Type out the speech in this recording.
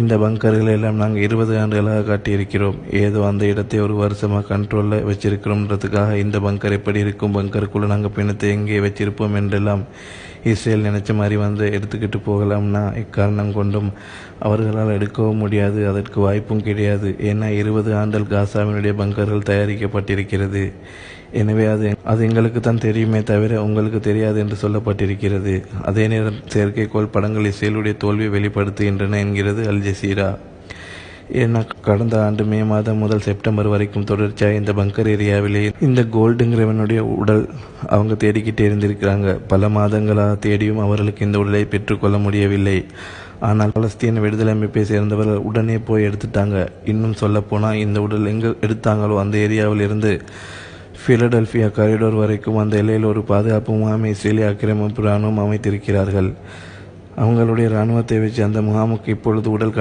இந்த பங்கர்கள் எல்லாம் நாங்கள் இருபது ஆண்டுகளாக காட்டியிருக்கிறோம். ஏதோ அந்த இடத்தை ஒரு வருஷமாக கண்ட்ரோலில் வச்சிருக்கிறோம்ன்றதுக்காக இந்த பங்கர் எப்படி இருக்கும்? பங்கருக்குள்ளே நாங்கள் பிணத்தை எங்கே வச்சிருப்போம்? என்றெல்லாம் இஸ்ரேல் நினைச்ச மாதிரி வந்து எடுத்துக்கிட்டு போகலாம்னா இக்காரணம் கொண்டும் அவர்களால் எடுக்கவும் முடியாது அதற்கு வாய்ப்பும் கிடையாது. ஏன்னா இருபது ஆண்டல் காசாவினுடைய பங்கர்கள் தயாரிக்கப்பட்டிருக்கிறது. எனவே அது அது எங்களுக்கு தான் தெரியுமே தவிர உங்களுக்கு தெரியாது என்று சொல்லப்பட்டிருக்கிறது. அதே நேரம் செயற்கைக்கோள் படங்கள் இஸ்ரேலுடைய தோல்வியை வெளிப்படுத்துகின்றன என்கிறது அல் ஜசீரா. ஏன்னா கடந்த ஆண்டு மே மாதம் முதல் செப்டம்பர் வரைக்கும் தொடர்ச்சியாக இந்த பங்கர் ஏரியாவிலே இந்த கோல்டுங்கிறவனுடைய உடல் அவங்க தேடிக்கிட்டே இருந்திருக்கிறாங்க. பல மாதங்களாக தேடியும் அவர்களுக்கு இந்த உடலை பெற்றுக்கொள்ள முடியவில்லை. ஆனால் பலஸ்தீன விடுதலை அமைப்பை சேர்ந்தவர்கள் உடனே போய் எடுத்துட்டாங்க. இன்னும் சொல்லப்போனால் இந்த உடல் எங்கே எடுத்தாங்களோ அந்த ஏரியாவில் இருந்து பிலடெல்பியா காரிடோர் வரைக்கும் அந்த எல்லையில் ஒரு பாதுகாப்பு முகாமை இஸ்ரேலிய ஆக்கிரமிப்பு இராணுவம் அமைத்திருக்கிறார்கள். அவங்களுடைய இராணுவத்தை வச்சு அந்த முகாமுக்கு இப்பொழுது உடல் கண்டு